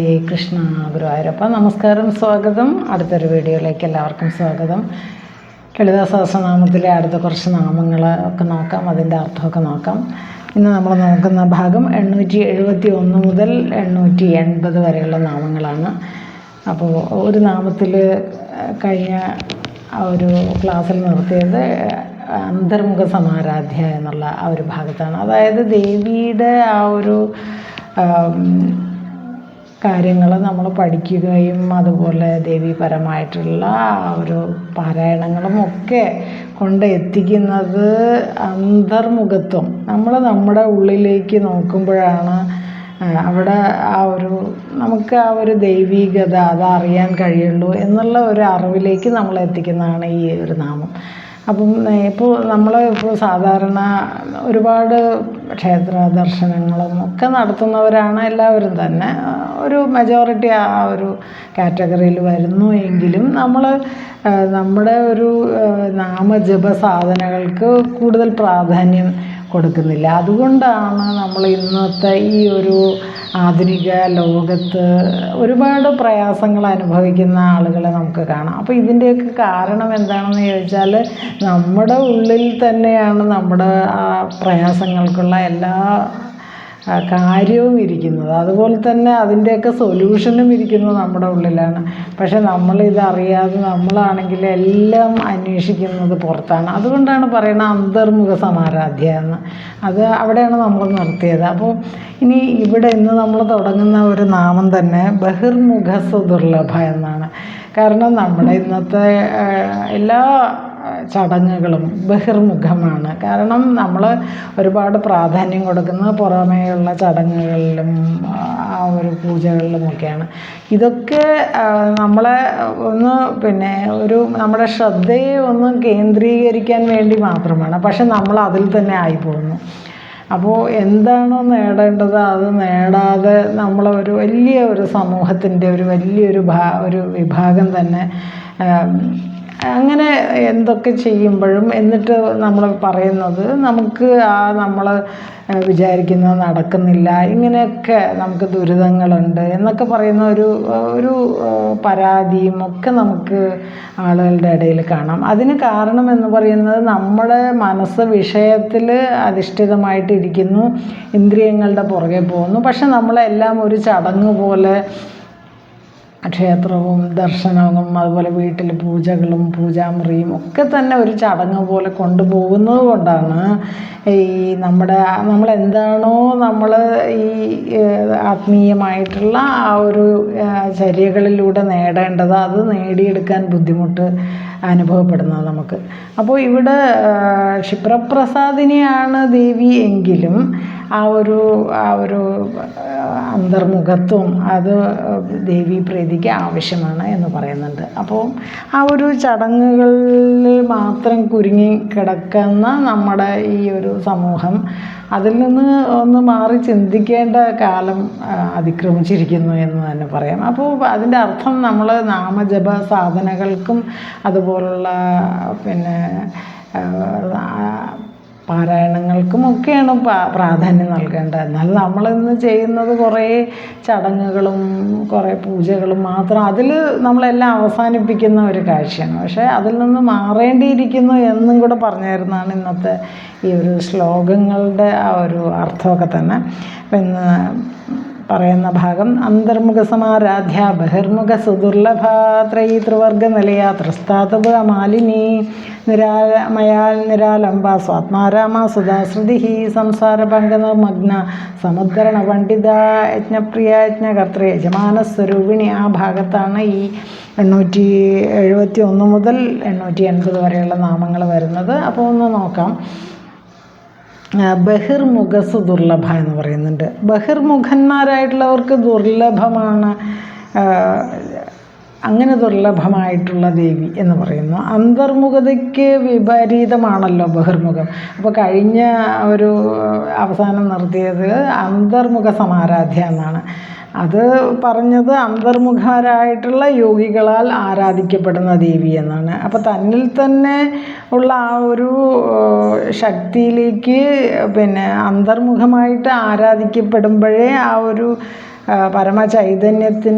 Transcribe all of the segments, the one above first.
ഹരേ കൃഷ്ണ ഗുരുവായൂരപ്പ നമസ്കാരം സ്വാഗതം. അടുത്തൊരു വീഡിയോയിലേക്ക് എല്ലാവർക്കും സ്വാഗതം. ലളിതാ സഹസ്രനാമത്തിലെ അടുത്ത കുറച്ച് നാമങ്ങൾ ഒക്കെ നോക്കാം അതിന്റെ അർത്ഥമൊക്കെ നോക്കാം. ഇന്ന് നമ്മൾ നോക്കുന്ന ഭാഗം എണ്ണൂറ്റി എഴുപത്തി ഒന്ന് മുതൽ എണ്ണൂറ്റി എൺപത് വരെയുള്ള നാമങ്ങളാണ്. അപ്പോൾ ഒരു നാമത്തിൽ കഴിഞ്ഞ ഒരു ക്ലാസ്സിൽ നിർത്തിയത് അന്തർമുഖ സമാരാധ്യ എന്നുള്ള ആ ഒരു ഭാഗത്താണ്. അതായത് ദേവിയുടെ ആ ഒരു കാര്യങ്ങൾ നമ്മൾ പഠിക്കുകയും അതുപോലെ ദേവീപരമായിട്ടുള്ള ഒരു പാരായണങ്ങളും ഒക്കെ കൊണ്ട് എത്തിക്കുന്നത് അന്തർമുഖത്വം. നമ്മൾ നമ്മുടെ ഉള്ളിലേക്ക് നോക്കുമ്പോഴാണ് അവിടെ ആ ഒരു നമുക്ക് ആ ഒരു ദൈവീകത അത് അറിയാൻ കഴിയുള്ളൂ എന്നുള്ള ഒരു അറിവിലേക്ക് നമ്മൾ എത്തിക്കുന്നതാണ് ഈ ഒരു നാമം. അപ്പം ഇപ്പോൾ നമ്മൾ ഇപ്പോൾ സാധാരണ ഒരുപാട് ക്ഷേത്ര ദർശനങ്ങളും ഒക്കെ നടത്തുന്നവരാണ് എല്ലാവരും തന്നെ. ഒരു മെജോറിറ്റി ആ ഒരു കാറ്റഗറിയിൽ വരുന്നു എങ്കിലും നമ്മൾ നമ്മുടെ ഒരു നാമജപ സാധനകൾക്ക് കൂടുതൽ പ്രാധാന്യം കൊടുക്കുന്നില്ല. അതുകൊണ്ടാണ് നമ്മൾ ഇന്നത്തെ ഈ ഒരു ആധുനിക ലോകത്ത് ഒരുപാട് പ്രയാസങ്ങൾ അനുഭവിക്കുന്ന ആളുകളെ നമുക്ക് കാണാം. അപ്പോൾ ഇതിന്റെയൊക്കെ കാരണം എന്താണെന്ന് ചോദിച്ചാൽ നമ്മുടെ ഉള്ളിൽ തന്നെയാണ് നമ്മുടെ ആ പ്രയാസങ്ങൾക്കുള്ള എല്ലാ കാര്യവും ഇരിക്കുന്നത്. അതുപോലെ തന്നെ അതിന്റെയൊക്കെ സൊല്യൂഷനും ഇരിക്കുന്നത് നമ്മുടെ ഉള്ളിലാണ്. പക്ഷെ നമ്മളിതറിയാതെ നമ്മളാണെങ്കിൽ എല്ലാം അന്വേഷിക്കുന്നത് പുറത്താണ്. അതുകൊണ്ടാണ് പറയുന്നത് അന്തർമുഖ സമാരാധ്യ എന്ന് അത് അവിടെയാണ് നമ്മൾ നിർത്തിയത്. അപ്പോൾ ഇനി ഇവിടെ ഇന്ന് നമ്മൾ തുടങ്ങുന്ന ഒരു നാമം തന്നെ ബഹിർമുഖ സുദുർലഭ എന്നാണ്. കാരണം നമ്മുടെ ഇന്നത്തെ എല്ലാ ചടങ്ങുകളും ബഹിർമുഖമാണ്. കാരണം നമ്മൾ ഒരുപാട് പ്രാധാന്യം കൊടുക്കുന്നത് പുറമേയുള്ള ചടങ്ങുകളിലും ആ ഒരു പൂജകളിലുമൊക്കെയാണ്. ഇതൊക്കെ നമ്മളെ ഒന്ന് പിന്നെ ഒരു നമ്മുടെ ശ്രദ്ധയെ ഒന്ന് കേന്ദ്രീകരിക്കാൻ വേണ്ടി മാത്രമാണ്. പക്ഷെ നമ്മൾ അതിൽ തന്നെ ആയിപ്പോകുന്നു. അപ്പോൾ എന്താണോ നേടേണ്ടത് അത് നേടാതെ നമ്മളൊരു വലിയ ഒരു സമൂഹത്തിന്റെ ഒരു വലിയൊരു ഭാ ഒരു വിഭാഗം തന്നെ അങ്ങനെ എന്തൊക്കെ ചെയ്യുമ്പോഴും എന്നിട്ട് നമ്മൾ പറയുന്നത് നമുക്ക് ആ നമ്മൾ വിചാരിക്കുന്നത് നടക്കുന്നില്ല ഇങ്ങനെയൊക്കെ നമുക്ക് ദുരിതങ്ങളുണ്ട് എന്നൊക്കെ പറയുന്ന ഒരു ഒരു പരാതിയും ഒക്കെ നമുക്ക് ആളുകളുടെ ഇടയിൽ കാണാം. അതിന് കാരണം എന്ന് പറയുന്നത് നമ്മുടെ മനസ്സ് വിഷയത്തിൽ അധിഷ്ഠിതമായിട്ടിരിക്കുന്നു ഇന്ദ്രിയങ്ങളുടെ പുറകെ പോകുന്നു. പക്ഷെ നമ്മളെല്ലാം ഒരു ചടങ്ങ് പോലെ ക്ഷേത്രവും ദർശനവും അതുപോലെ വീട്ടിൽ പൂജകളും പൂജാമുറിയും ഒക്കെ തന്നെ ഒരു ചടങ്ങ് പോലെ കൊണ്ടുപോകുന്നത് കൊണ്ടാണ് ഈ നമ്മുടെ നമ്മൾ എന്താണോ നമ്മൾ ഈ ആത്മീയമായിട്ടുള്ള ആ ഒരു ചര്യകളിലൂടെ നേടേണ്ടത് അത് നേടിയെടുക്കാൻ ബുദ്ധിമുട്ട് അനുഭവപ്പെടുന്നത് നമുക്ക്. അപ്പോൾ ഇവിടെ ക്ഷിപ്രപ്രസാദിനിയാണ് ദേവി എങ്കിലും ആ ഒരു ആ ഒരു അന്തർമുഖത്വം അത് ദേവീ പ്രീതിക്ക് ആവശ്യമാണ് എന്ന് പറയുന്നുണ്ട്. അപ്പോൾ ആ ഒരു ചടങ്ങുകളിൽ മാത്രം കുരുങ്ങി കിടക്കുന്ന നമ്മുടെ ഈ ഒരു സമൂഹം അതിൽ നിന്ന് ഒന്ന് മാറി ചിന്തിക്കേണ്ട കാലം അതിക്രമിച്ചിരിക്കുന്നു എന്ന് തന്നെ പറയാം. അപ്പോൾ അതിന്റെ അർത്ഥം നമ്മൾ നാമജപ സാധനകൾക്കും അതുപോലുള്ള പിന്നെ പാരായണങ്ങൾക്കുമൊക്കെയാണ് പ്രാധാന്യം നൽകേണ്ടത്. എന്നാൽ നമ്മളിന്ന് ചെയ്യുന്നത് കുറേ ചടങ്ങുകളും കുറേ പൂജകളും മാത്രം അതിൽ നമ്മളെല്ലാം അവസാനിപ്പിക്കുന്ന ഒരു കാഴ്ചയാണ്. പക്ഷേ അതിൽ നിന്ന് മാറേണ്ടിയിരിക്കുന്നു എന്നും കൂടെ പറഞ്ഞു തരുന്നതാണ് ഇന്നത്തെ ഈ ഒരു ശ്ലോകങ്ങളുടെ ആ ഒരു അർത്ഥമൊക്കെ തന്നെ. പിന്നെ പറയുന്ന ഭാഗം അന്തർമുഖ സമാരാധ്യ ബഹിർമുഖ സുദുർലഭ ത്രയീ ത്രിവർഗ നിലയ ത്രസ്താതപ മാലിനി നിരാമയാൽ നിരാലംബ സ്വാത്മാരാമ സുധാശ്രുതി സംസാരഭംഗനമഗ്ന സമുദ്രണ പണ്ഡിത യജ്ഞപ്രിയ യജ്ഞകർത്തൃ യജമാനസ്വരൂപിണി ആ ഭാഗത്താണ് ഈ എണ്ണൂറ്റി എഴുപത്തി ഒന്ന് മുതൽ എണ്ണൂറ്റി എൺപത് വരെയുള്ള നാമങ്ങൾ വരുന്നത്. അപ്പോൾ ഒന്ന് നോക്കാം. ബഹിർമുഖസ് ദുർലഭ എന്ന് പറയുന്നുണ്ട്. ബഹിർമുഖന്മാരായിട്ടുള്ളവർക്ക് ദുർലഭമാണ് അങ്ങനെ ദുർലഭമായിട്ടുള്ള ദേവി എന്ന് പറയുന്നു. അന്തർമുഖതയ്ക്ക് വിപരീതമാണല്ലോ ബഹിർമുഖം. അപ്പോൾ കഴിഞ്ഞ ഒരു അവസാനം നിർത്തിയത് അന്തർമുഖ സമാരാധ്യ എന്നാണ്. അത് പറഞ്ഞത് അന്തർമുഖരായിട്ടുള്ള യോഗികളാൽ ആരാധിക്കപ്പെടുന്ന ദേവി എന്നാണ്. അപ്പോൾ തന്നിൽ തന്നെ ഉള്ള ആ ഒരു ശക്തിയിലേക്ക് പിന്നെ അന്തർമുഖമായിട്ട് ആരാധിക്കപ്പെടുമ്പോഴേ ആ ഒരു പരമ ചൈതന്യത്തിൻ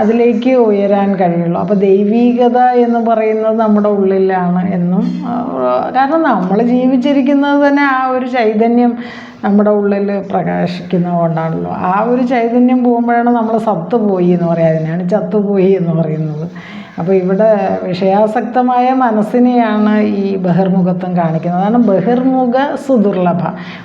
അതിലേക്ക് ഉയരാൻ കഴിയുള്ളൂ. അപ്പോൾ ദൈവീകത എന്ന് പറയുന്നത് നമ്മുടെ ഉള്ളിലാണ് എന്നും കാരണം നമ്മൾ ജീവിച്ചിരിക്കുന്നത് തന്നെ ആ ഒരു ചൈതന്യം നമ്മുടെ ഉള്ളിൽ പ്രകാശിക്കുന്നത് കൊണ്ടാണല്ലോ ആ ഒരു ചൈതന്യം പോകുമ്പോഴാണ് നമ്മൾ സത്ത് പോയി എന്ന് പറയുക അതിനാണ് ചത്തുപോയി എന്ന് പറയുന്നത്. അപ്പോൾ ഇവിടെ വിഷയാസക്തമായ മനസ്സിനെയാണ് ഈ ബഹിർമുഖത്വം കാണിക്കുന്നത്. അതാണ് ബഹിർമുഖ സുദുർലഭ.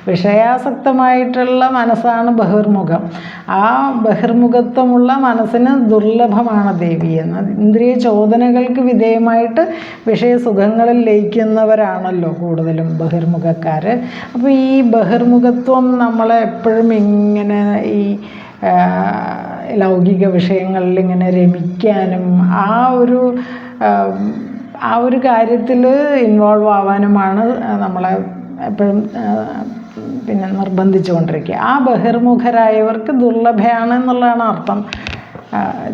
വിഷയാസക്തമായിട്ടുള്ള മനസ്സാണ് ബഹിർമുഖം. ആ ബഹിർമുഖത്വമുള്ള മനസ്സിന് ദുർലഭമാണ് ദേവി എന്ന്. ഇന്ദ്രിയ ചോദനകൾക്ക് വിധേയമായിട്ട് വിഷയസുഖങ്ങളിൽ ലയിക്കുന്നവരാണല്ലോ കൂടുതലും ബഹിർമുഖക്കാർ അപ്പോൾ ഈ ബഹിർമുഖത്വം നമ്മളെ എപ്പോഴും ഇങ്ങനെ ഈ ലൗകിക വിഷയങ്ങളിൽ ഇങ്ങനെ രമിക്കാനും ആ ഒരു ആ, ഒരു കാര്യത്തിൽ ഇൻവോൾവ് ആവാനുമാണ് നമ്മളെ എപ്പോഴും പിന്നെ നിർബന്ധിച്ചുകൊണ്ടിരിക്കുക ആ ബഹിർമുഖരായവർക്ക് ദുർലഭയാണ് എന്നുള്ളതാണ് അർത്ഥം.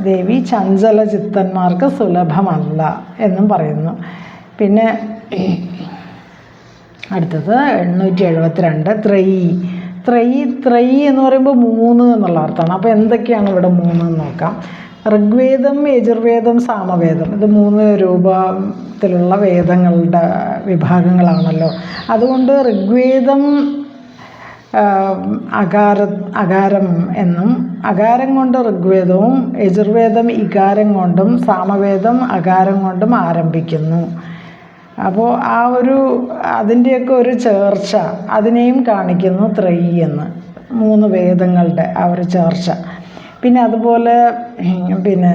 ദേവി ചഞ്ചല ചിത്തന്മാർക്ക് സുലഭമല്ല എന്നും പറയുന്നു. പിന്നെ അടുത്തത് എണ്ണൂറ്റി എഴുപത്തിരണ്ട് ത്രയി ത്രയി ത്രയി എന്ന് പറയുമ്പോൾ മൂന്ന് എന്നുള്ള അർത്ഥമാണ്. അപ്പോൾ എന്തൊക്കെയാണ് ഇവിടെ മൂന്ന് എന്ന് നോക്കാം. ഋഗ്വേദം യജുർവേദം സാമവേദം. ഇത് മൂന്ന് രൂപത്തിലുള്ള വേദങ്ങളുടെ വിഭാഗങ്ങളാണല്ലോ. അതുകൊണ്ട് ഋഗ്വേദം അകാര അകാരം എന്നും അകാരം കൊണ്ട് ഋഗ്വേദവും യജുർവേദം ഇകാരം കൊണ്ടും സാമവേദം അകാരം കൊണ്ടും ആരംഭിക്കുന്നു. അപ്പോൾ ആ ഒരു അതിന്റെയൊക്കെ ഒരു ചേർച്ച അതിനെയും കാണിക്കുന്നു ത്രയി എന്ന് മൂന്ന് വേദങ്ങളുടെ ആ ഒരു ചേർച്ച. പിന്നെ അതുപോലെ പിന്നെ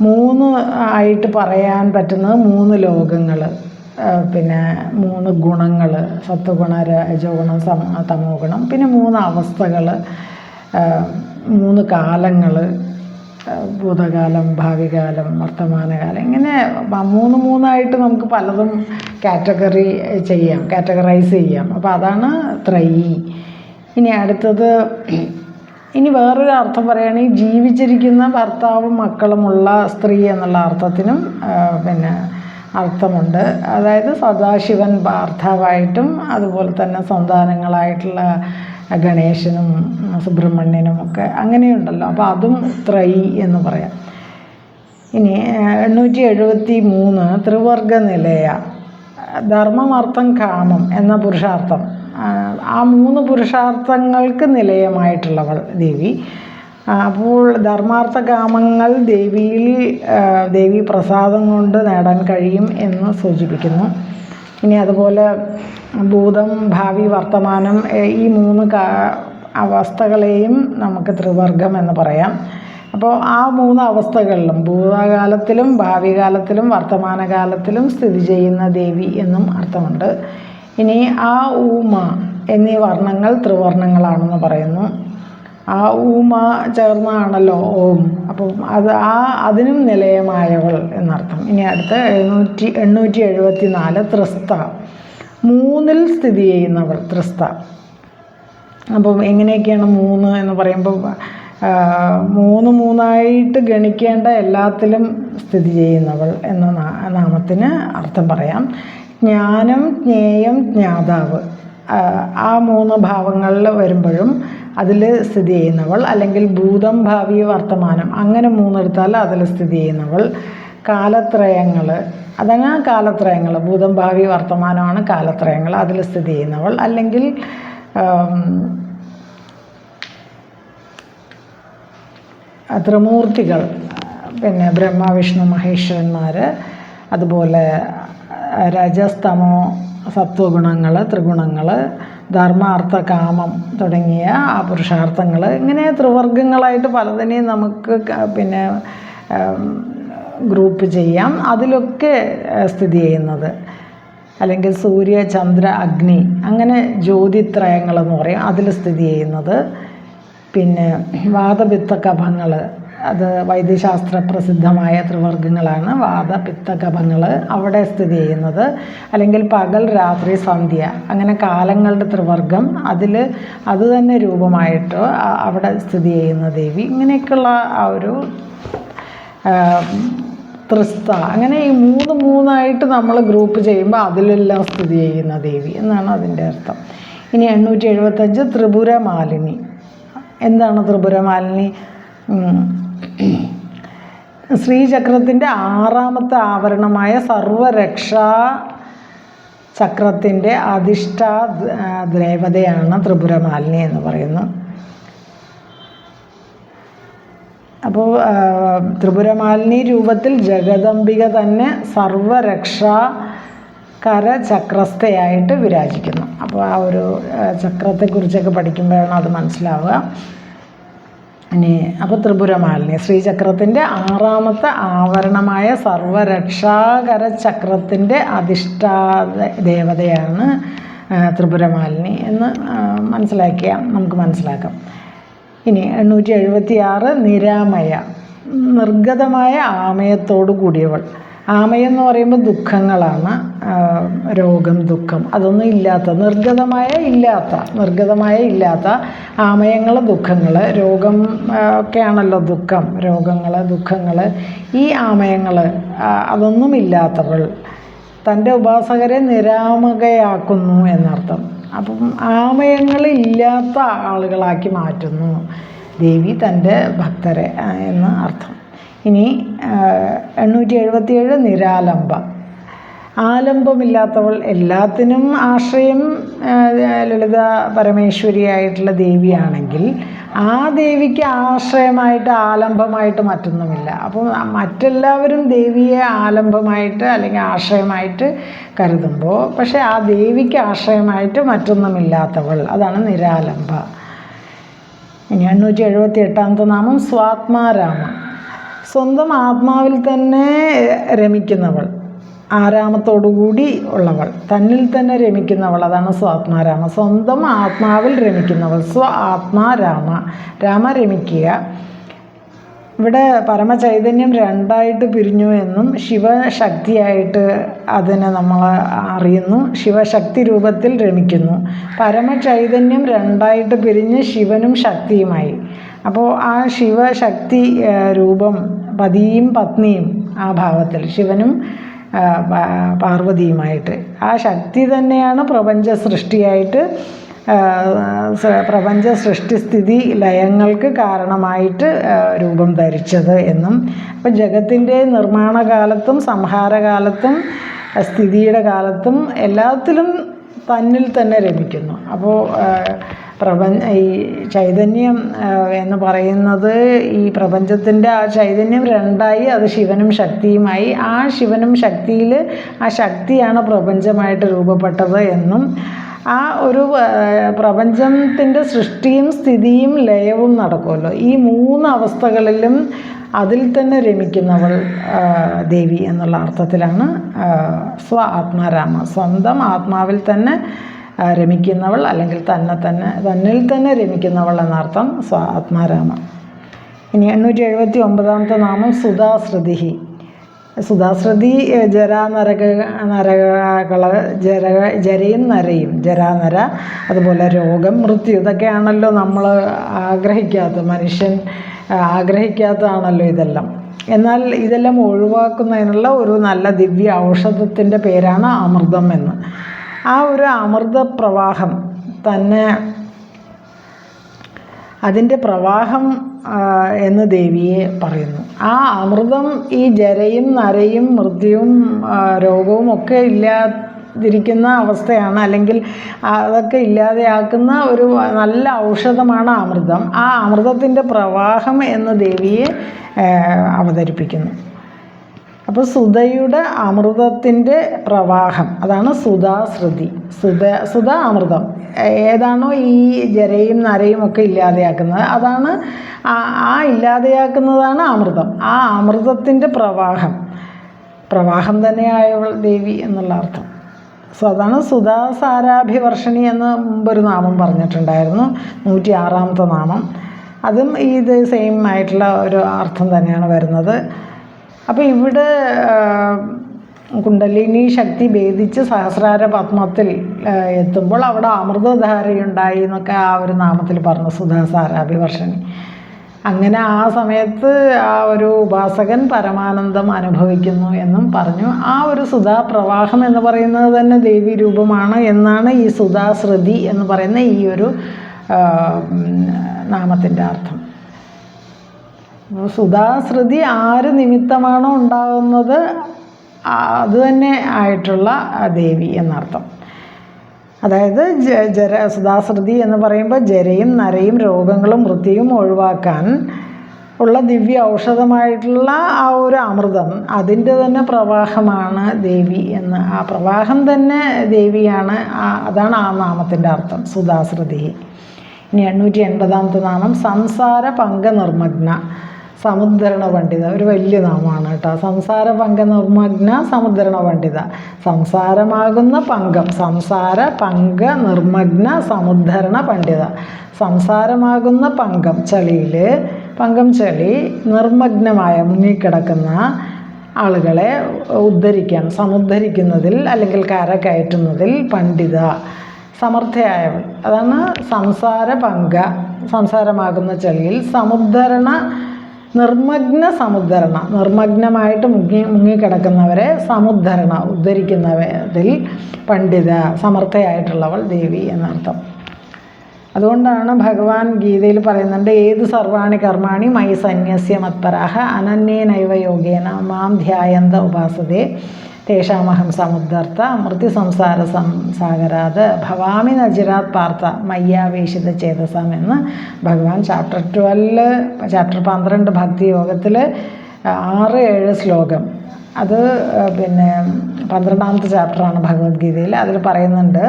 മൂന്ന് ആയിട്ട് പറയാൻ പറ്റുന്നത് മൂന്ന് ലോകങ്ങൾ പിന്നെ മൂന്ന് ഗുണങ്ങൾ സത്വഗുണ രജോ ഗുണം സമ തമോ ഗുണം പിന്നെ മൂന്ന് അവസ്ഥകൾ മൂന്ന് കാലങ്ങൾ ഭൂതകാലം ഭാവികാലം വർത്തമാനകാലം ഇങ്ങനെ മൂന്ന് മൂന്നായിട്ട് നമുക്ക് പലതും കാറ്റഗറി ചെയ്യാം കാറ്റഗറൈസ് ചെയ്യാം. അപ്പോൾ അതാണ് ത്രയി. ഇനി അടുത്തത് ഇനി വേറൊരു അർത്ഥം പറയുകയാണെങ്കിൽ ജീവിച്ചിരിക്കുന്ന ഭർത്താവും മക്കളുമുള്ള സ്ത്രീ എന്നുള്ള അർത്ഥത്തിനും പിന്നെ അർത്ഥമുണ്ട്. അതായത് സദാശിവൻ ഭർത്താവായിട്ടും അതുപോലെ തന്നെ സന്താനങ്ങളായിട്ടുള്ള ഗണേശനും സുബ്രഹ്മണ്യനും ഒക്കെ അങ്ങനെയുണ്ടല്ലോ. അപ്പോൾ അതും ത്രൈ എന്ന് പറയാം. ഇനി എണ്ണൂറ്റി എഴുപത്തി മൂന്ന് ത്രിവർഗ നിലയ ധർമ്മമർത്ഥം കാമം എന്ന പുരുഷാർത്ഥം. ആ, മൂന്ന് പുരുഷാർത്ഥങ്ങൾക്ക് നിലയമായിട്ടുള്ളവൾ ദേവി. അപ്പോൾ ധർമാർത്ഥ കാമങ്ങൾ ദേവിയിൽ ദേവി പ്രസാദം കൊണ്ട് നേടാൻ കഴിയും എന്ന് സൂചിപ്പിക്കുന്നു. ഇനി അതുപോലെ ഭൂതം ഭാവി വർത്തമാനം ഈ മൂന്ന് അവസ്ഥകളെയും നമുക്ക് ത്രിവർഗം എന്ന് പറയാം. അപ്പോൾ ആ മൂന്ന് അവസ്ഥകളിലും ഭൂതകാലത്തിലും ഭാവി കാലത്തിലും വർത്തമാനകാലത്തിലും സ്ഥിതി ചെയ്യുന്ന ദേവി എന്നും അർത്ഥമുണ്ട്. ഇനി ആ ഊമ എന്നീ വർണങ്ങൾ ത്രിവർണങ്ങളാണെന്ന് പറയുന്നു. ആ ഊമ ചേർന്നാണല്ലോ ഓം. അപ്പം അത് ആ അതിനും നിലയമായവൾ എന്നർത്ഥം. ഇനി അടുത്ത എഴുന്നൂറ്റി എണ്ണൂറ്റി എഴുപത്തി നാല് ത്രിസ്ത. മൂന്നിൽ സ്ഥിതി ചെയ്യുന്നവൾ ത്രിസ്ത. അപ്പം എങ്ങനെയൊക്കെയാണ് മൂന്ന് എന്ന് പറയുമ്പോൾ മൂന്ന് മൂന്നായിട്ട് ഗണിക്കേണ്ട എല്ലാത്തിലും സ്ഥിതി ചെയ്യുന്നവൾ എന്ന നാമത്തിന് അർത്ഥം പറയാം. ജ്ഞാനം ജ്ഞേയം ജ്ഞാതാവ്. ആ, മൂന്ന് ഭാവങ്ങളിൽ വരുമ്പോഴും അതിൽ സ്ഥിതി ചെയ്യുന്നവൾ അല്ലെങ്കിൽ ഭൂതം ഭാവി വർത്തമാനം അങ്ങനെ മൂന്നെടുത്താൽ അതിൽ സ്ഥിതി ചെയ്യുന്നവൾ. കാലത്രയങ്ങൾ അതാണ് ആ കാലത്രയങ്ങൾ ഭൂതം ഭാവി വർത്തമാനമാണ് കാലത്രയങ്ങൾ അതിൽ സ്ഥിതി ചെയ്യുന്നവൾ. അല്ലെങ്കിൽ ത്രിമൂർത്തികൾ പിന്നെ ബ്രഹ്മ വിഷ്ണു മഹേശ്വരന്മാർ അതുപോലെ രജസ്തമോ സത്വഗുണങ്ങൾ ത്രിഗുണങ്ങൾ ധർമാർത്ഥ കാമം തുടങ്ങിയ ആ പുരുഷാർത്ഥങ്ങൾ ഇങ്ങനെ ത്രിവർഗങ്ങളായിട്ട് പലതിനെയും നമുക്ക് പിന്നെ ഗ്രൂപ്പ് ചെയ്യാം. അതിലൊക്കെ സ്ഥിതി ചെയ്യുന്നത്. അല്ലെങ്കിൽ സൂര്യ ചന്ദ്ര അഗ്നി അങ്ങനെ ജ്യോതിത്രയങ്ങളെന്ന് പറയും. അതിൽ സ്ഥിതി ചെയ്യുന്നത്. പിന്നെ വാദപിത്ത കഫങ്ങൾ അത് വൈദ്യശാസ്ത്ര പ്രസിദ്ധമായ ത്രിവർഗങ്ങളാണ് വാദ പിത്തകപങ്ങൾ അവിടെ സ്ഥിതി ചെയ്യുന്നത്. അല്ലെങ്കിൽ പകൽ രാത്രി സന്ധ്യ. അങ്ങനെ കാലങ്ങളുടെ ത്രിവർഗം അതിൽ അത് തന്നെ രൂപമായിട്ട് അവിടെ സ്ഥിതി ചെയ്യുന്ന ദേവി. ഇങ്ങനെയൊക്കെയുള്ള ആ ഒരു ത്രിസ്ത അങ്ങനെ ഈ മൂന്ന് മൂന്നായിട്ട് നമ്മൾ ഗ്രൂപ്പ് ചെയ്യുമ്പോൾ അതിലെല്ലാം സ്ഥിതി ചെയ്യുന്ന ദേവി എന്നാണ് അതിന്റെ അർത്ഥം. ഇനി എണ്ണൂറ്റി എഴുപത്തഞ്ച് ത്രിപുര മാലിനി എന്താണ് ത്രിപുരമാലിനി? ഉം. ശ്രീചക്രത്തിന്റെ ആറാമത്തെ ആവരണമായ സർവരക്ഷാ ചക്രത്തിന്റെ അധിഷ്ഠാ ദേവതയാണ് ത്രിപുരമാലിനി എന്ന് പറയുന്നു. അപ്പോൾ ത്രിപുരമാലിനി രൂപത്തിൽ ജഗദംബിക തന്നെ സർവരക്ഷാ കരചക്രസ്ഥയായിട്ട് വിരാജിക്കുന്നു. അപ്പോൾ ആ ഒരു ചക്രത്തെക്കുറിച്ചൊക്കെ പഠിക്കുമ്പോഴാണ് അത് മനസ്സിലാവുക. ഇനി അപ്പോൾ ത്രിപുരമാലിനി ശ്രീചക്രത്തിന്റെ ആറാമത്തെ ആവരണമായ സർവരക്ഷാകര ചക്രത്തിന്റെ അധിഷ്ഠാ ദേവതയാണ് ത്രിപുരമാലിനി എന്ന് മനസ്സിലാക്കിയാൽ മനസ്സിലാക്കിയ നമുക്ക് മനസ്സിലാക്കാം. ഇനി എണ്ണൂറ്റി എഴുപത്തി ആറ് നിരാമയ നിർഗതമായ ആമയത്തോടു കൂടിയവൾ. ആമയെന്ന് പറയുമ്പോൾ ദുഃഖങ്ങളാണ്. രോഗം ദുഃഖം. അതൊന്നും ഇല്ലാത്ത നിർഗതമായ ഇല്ലാത്ത നിർഗതമായ ഇല്ലാത്ത ആമയങ്ങൾ ദുഃഖങ്ങൾ രോഗം ഒക്കെയാണല്ലോ ദുഃഖം. രോഗങ്ങൾ ദുഃഖങ്ങൾ ഈ ആമയങ്ങൾ അതൊന്നും ഇല്ലാത്തവൾ തന്റെ ഉപാസകരെ നിരാമകയാക്കുന്നു എന്നർത്ഥം. അപ്പം ആമയങ്ങളില്ലാത്ത ആളുകളാക്കി മാറ്റുന്നു. ദേവി തന്റെ ഭക്തരെ എന്ന് അർത്ഥം. ഇനി എണ്ണൂറ്റി എഴുപത്തിയേഴ് നിരാലംബ. ആലംബമില്ലാത്തവൾ എല്ലാത്തിനും ആശ്രയം ലളിത പരമേശ്വരിയായിട്ടുള്ള ദേവിയാണെങ്കിൽ ആ ദേവിക്ക് ആശ്രയമായിട്ട് ആലംബമായിട്ട് മറ്റൊന്നുമില്ല. അപ്പോൾ മറ്റെല്ലാവരും ദേവിയെ ആലംബമായിട്ട് അല്ലെങ്കിൽ ആശ്രയമായിട്ട് കരുതുമ്പോൾ പക്ഷേ ആ ദേവിക്ക് ആശ്രയമായിട്ട് മറ്റൊന്നുമില്ലാത്തവൾ അതാണ് നിരാലംബ. ഇനി എണ്ണൂറ്റി എഴുപത്തി എട്ടാമത്തെ നാമം സ്വാത്മാരാമ. സ്വന്തം ആത്മാവിൽ തന്നെ രമിക്കുന്നവൾ ആരാമത്തോടുകൂടി ഉള്ളവൾ തന്നിൽ തന്നെ രമിക്കുന്നവൾ അതാണ് സ്വാത്മാരാമ സ്വന്തം ആത്മാവിൽ രമിക്കുന്നവൾ സ്വ ആത്മാരാമ രാമ രമിക്കുക. ഇവിടെ പരമചൈതന്യം രണ്ടായിട്ട് പിരിഞ്ഞു എന്നും ശിവശക്തിയായിട്ട് അതിനെ നമ്മൾ അറിയുന്നു. ശിവശക്തി രൂപത്തിൽ രമിക്കുന്നു. പരമചൈതന്യം രണ്ടായിട്ട് പിരിഞ്ഞ് ശിവനും ശക്തിയുമായി. അപ്പോൾ ആ ശിവശക്തി രൂപം പതിയും പത്നിയും ആ ഭാവത്തിൽ ശിവനും പാർവതിയുമായിട്ട്. ആ ശക്തി തന്നെയാണ് പ്രപഞ്ച സൃഷ്ടിയായിട്ട് പ്രപഞ്ച സൃഷ്ടിസ്ഥിതി ലയങ്ങൾക്ക് കാരണമായിട്ട് രൂപം ധരിച്ചത് എന്നും. അപ്പം ജഗത്തിന്റെ നിർമ്മാണകാലത്തും സംഹാരകാലത്തും സ്ഥിതിയുടെ കാലത്തും എല്ലാത്തിലും തന്നിൽ തന്നെ രമിക്കുന്നു അപ്പോൾ പ്രപഞ്ച ഈ ചൈതന്യം എന്ന് പറയുന്നത് ഈ പ്രപഞ്ചത്തിന്റെ ആ ചൈതന്യം രണ്ടായി അത് ശിവനും ശക്തിയുമായി. ആ ശിവനും ശക്തിയിൽ ആ ശക്തിയാണ് പ്രപഞ്ചമായിട്ട് രൂപപ്പെട്ടത് എന്നും ആ ഒരു പ്രപഞ്ചത്തിന്റെ സൃഷ്ടിയും സ്ഥിതിയും ലയവും നടക്കുമല്ലോ. ഈ മൂന്ന് അവസ്ഥകളിലും അതിൽ തന്നെ രമിക്കുന്നവൾ ദേവി എന്നുള്ള അർത്ഥത്തിലാണ് സ്വ ആത്മാരാമ. സ്വന്തം ആത്മാവിൽ തന്നെ രമിക്കുന്നവൾ അല്ലെങ്കിൽ തന്നെ തന്നെ തന്നിൽ തന്നെ രമിക്കുന്നവൾ എന്നർത്ഥം സ്വ ആത്മാരാമ. ഇനി എണ്ണൂറ്റി എഴുപത്തി ഒമ്പതാമത്തെ നാമം സുധാശ്രുതി സുധാശ്രുതി ജരാനരക നരകള ജര ജരയും നരയും ജരാനര അതുപോലെ രോഗം മൃത്യു ഇതൊക്കെയാണല്ലോ നമ്മൾ ആഗ്രഹിക്കാത്ത മനുഷ്യൻ ആഗ്രഹിക്കാത്തതാണല്ലോ ഇതെല്ലാം. എന്നാൽ ഇതെല്ലാം ഒഴിവാക്കുന്നതിനുള്ള ഒരു നല്ല ദിവ്യ ഔഷധത്തിന്റെ പേരാണ് അമൃതം എന്ന്. ആ ഒരു അമൃത പ്രവാഹം തന്നെ അതിന്റെ പ്രവാഹം എന്ന് ദേവിയെ പറയുന്നു. ആ അമൃതം ഈ ജരയും നരയും മൃത്യുവും രോഗവും ഒക്കെ ഇല്ലാതിരിക്കുന്ന അവസ്ഥയാണ്. അല്ലെങ്കിൽ അതൊക്കെ ഇല്ലാതെയാക്കുന്ന ഒരു നല്ല ഔഷധമാണ് അമൃതം. ആ അമൃതത്തിന്റെ പ്രവാഹം എന്ന് ദേവിയെ അവതരിപ്പിക്കുന്നു. അപ്പോൾ സുധയുടെ അമൃതത്തിന്റെ പ്രവാഹം. അതാണ് സുധാശ്രുതി. സുധ സുധ അമൃതം ഏതാണോ ഈ ജരയും നരയും ഒക്കെ ഇല്ലാതെയാക്കുന്നത്. അതാണ് ആ ഇല്ലാതെയാക്കുന്നതാണ് അമൃതം. ആ അമൃതത്തിന്റെ പ്രവാഹം. പ്രവാഹം തന്നെയായവൾ ദേവി എന്നുള്ള അർത്ഥം. സോ അതാണ് സുധാസാരാഭിവർഷണി എന്ന് മുമ്പൊരു നാമം പറഞ്ഞിട്ടുണ്ടായിരുന്നു. നൂറ്റി ആറാമത്തെ നാമം. അതും ഇത് സെയിം ആയിട്ടുള്ള ഒരു അർത്ഥം തന്നെയാണ് വരുന്നത്. അപ്പോൾ ഇവിടെ കുണ്ടലിനി ശക്തി ഭേദിച്ച് സഹസ്രാര പത്മത്തിൽ എത്തുമ്പോൾ അവിടെ അമൃതധാരയുണ്ടായി എന്നൊക്കെ ആ ഒരു നാമത്തിൽ പറഞ്ഞു സുധാസാരാഭിവർഷണി അങ്ങനെ ആ സമയത്ത് ആ ഒരു ഉപാസകൻ പരമാനന്ദം അനുഭവിക്കുന്നു എന്നും പറഞ്ഞു. ആ ഒരു സുധാപ്രവാഹം എന്ന് പറയുന്നത് തന്നെ ദേവി രൂപമാണ് എന്നാണ് ഈ സുധാശ്രുതി എന്ന് പറയുന്ന ഈ ഒരു നാമത്തിന്റെ അർത്ഥം. സുധാശ്രുതി ആര് നിമിത്തമാണോ ഉണ്ടാകുന്നത് അത് തന്നെ ആയിട്ടുള്ള ദേവി എന്നർത്ഥം. അതായത് ജ ജര സുധാശ്രുതി എന്ന് പറയുമ്പോൾ ജരയും നരയും രോഗങ്ങളും വൃത്തിയും ഒഴിവാക്കാൻ ഉള്ള ദിവ്യ ഔഷധമായിട്ടുള്ള ആ ഒരു അമൃതം അതിന്റെ തന്നെ പ്രവാഹമാണ് ദേവി എന്ന്. ആ പ്രവാഹം തന്നെ ദേവിയാണ്. അതാണ് ആ നാമത്തിന്റെ അർത്ഥം സുധാശ്രുതി. ഇനി എണ്ണൂറ്റി എൺപതാമത്തെ നാമം സംസാര പങ്ക നിർമ്മഗ്ന സമുദ്രണ പണ്ഡിത. ഒരു വലിയ നാമമാണ് കേട്ടോ. സംസാര പങ്ക നിർമ്മഗ്ന സമുദ്രണ പണ്ഡിത. സംസാരമാകുന്ന പങ്കം സംസാര പങ്ക നിർമ്മഗ്ന സമുദ്ധരണ പണ്ഡിത. സംസാരമാകുന്ന പങ്കം ചളിയിൽ പങ്കം ചളി നിർമ്മഗ്നമായ മുങ്ങിക്കിടക്കുന്ന ആളുകളെ ഉദ്ധരിക്കാൻ സമുദ്ധരിക്കുന്നതിൽ അല്ലെങ്കിൽ കര കയറ്റുന്നതിൽ പണ്ഡിത സമർത്ഥയായവൾ അതാണ് സംസാര പങ്ക. സംസാരമാകുന്ന ചെളിയിൽ സമുദ്ധരണ നിർമ്മഗ്ന സമുദ്ധരണ നിർമ്മഗ്നമായിട്ട് മുങ്ങി മുങ്ങിക്കിടക്കുന്നവരെ സമുദ്ധരണ ഉദ്ധരിക്കുന്നവരിൽ പണ്ഡിത സമർത്ഥയായിട്ടുള്ളവൾ ദേവി എന്നർത്ഥം. അതുകൊണ്ടാണ് ഭഗവാൻ ഗീതയിൽ പറയുന്നുണ്ട് ഏത് സർവാണി കർമാണി മൈ സന്യസ്യ മത്പരാഹ അനന്യേനൈവ യോഗേന മാം ധ്യായന്ത ഉപാസതേ തേഷാമഹം സമുദ്ധർത്ത മൃത്യു സംസാര സം സാഗരാത് ഭവാമി നജിരാത് പാർത്ത മയ്യാവേശിത ചേതസം എന്ന് ഭഗവാൻ ചാപ്റ്റർ ട്വൽവ് ചാപ്റ്റർ പന്ത്രണ്ട് ഭക്തി യോഗത്തിൽ ആറ് ഏഴ് ശ്ലോകം. അത് പിന്നെ പന്ത്രണ്ടാമത്തെ ചാപ്റ്ററാണ് ഭഗവത്ഗീതയിൽ. അതിൽ പറയുന്നുണ്ട്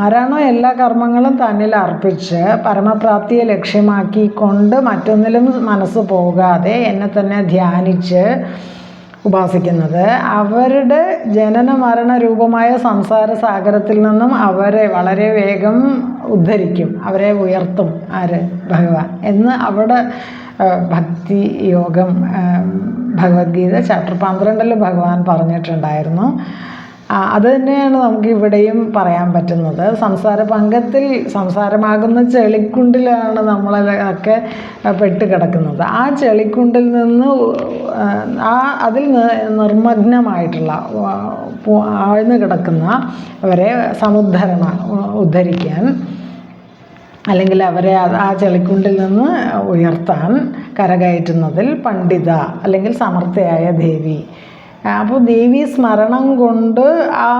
ആരാണോ എല്ലാ കർമ്മങ്ങളും തന്നിൽ അർപ്പിച്ച് പരമപ്രാപ്തിയെ ലക്ഷ്യമാക്കിക്കൊണ്ട് മറ്റൊന്നിലും മനസ്സ് പോകാതെ എന്നെ തന്നെ ധ്യാനിച്ച് ഉപാസിക്കുന്നത്. അവരുടെ ജനന മരണ രൂപമായ സംസാര സാഗരത്തിൽ നിന്നും അവരെ വളരെ വേഗം ഉദ്ധരിക്കും. അവരെ ഉയർത്തും. ആര്? ഭഗവാൻ. എന്ന് അവിടെ ഭക്തി യോഗം ഭഗവത്ഗീത ചാപ്റ്റർ പന്ത്രണ്ടിൽ ഭഗവാൻ പറഞ്ഞിട്ടുണ്ടായിരുന്നു. അത് തന്നെയാണ് നമുക്ക് ഇവിടെയും പറയാൻ പറ്റുന്നത്. സംസാര പങ്കത്തിൽ സംസാരമാകുന്ന ചെളിക്കുണ്ടിലാണ് നമ്മളൊക്കെ പെട്ട് കിടക്കുന്നത്. ആ ചെളിക്കുണ്ടിൽ നിന്ന് ആ അതിൽ നിർമ്മഗ്നമായിട്ടുള്ള ആഴ്ന്നു കിടക്കുന്ന അവരെ സമുദ്ധരണ ഉദ്ധരിക്കാൻ അല്ലെങ്കിൽ അവരെ ആ ചെളിക്കുണ്ടിൽ നിന്ന് ഉയർത്താൻ കരകയറ്റുന്നതിൽ പണ്ഡിത അല്ലെങ്കിൽ സമർത്ഥയായ ദേവി അപ്പോൾ ദേവി സ്മരണം കൊണ്ട് ആ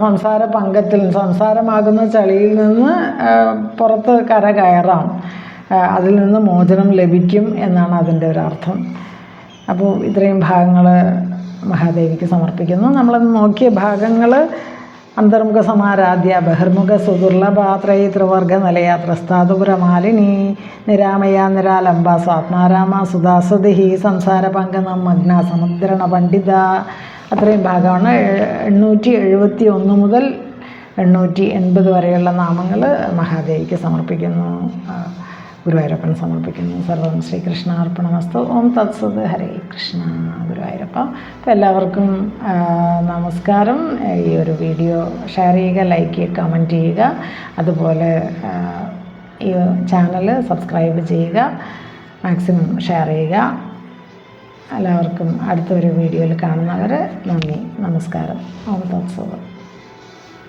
സംസാര പങ്കത്തിൽ സംസാരമാകുന്ന ചളിയിൽ നിന്ന് പുറത്ത് കര കയറാം. അതിൽ നിന്ന് മോചനം ലഭിക്കും എന്നാണ് അതിന്റെ ഒരു അർത്ഥം. അപ്പോൾ ഇത്രയും ഭാഗങ്ങൾ മഹാദേവിക്ക് സമർപ്പിക്കുന്നു. നമ്മളത് നോക്കിയ ഭാഗങ്ങൾ അന്തർമുഖ സമാരാധ്യ ബഹിർമുഖ സുദുർലഭാത്രയി ത്രിവർഗ നിലയ ത്രസ്താതുപുരമാലിനി നിരാമയ നിരാലംബ സ്വാത്മാരാമ സുദാസുദിഹി സംസാര മഗ്ന സമുദ്രണ പണ്ഡിത. അത്രയും ഭാഗമാണ്. എണ്ണൂറ്റി എഴുപത്തി ഒന്ന് മുതൽ എണ്ണൂറ്റി എൺപത് വരെയുള്ള നാമങ്ങൾ മഹാദേവിക്ക് സമർപ്പിക്കുന്നു. ഗുരുവായൂരപ്പൻ സമർപ്പിക്കുന്നു. സർവം ശ്രീകൃഷ്ണ അർപ്പണമസ്തു. ഓം തത്സത് ഹരേ കൃഷ്ണ ഗുരുവായൂരപ്പ. അപ്പോൾ എല്ലാവർക്കും നമസ്കാരം. ഈ ഒരു വീഡിയോ ഷെയർ ചെയ്യുക ലൈക്ക് ചെയ്യുക കമന്റ് ചെയ്യുക. അതുപോലെ ഈ ചാനൽ സബ്സ്ക്രൈബ് ചെയ്യുക. മാക്സിമം ഷെയർ ചെയ്യുക. എല്ലാവർക്കും അടുത്തൊരു വീഡിയോയിൽ കാണുന്നവർ നന്ദി. നമസ്കാരം. ഓം തത്സത്.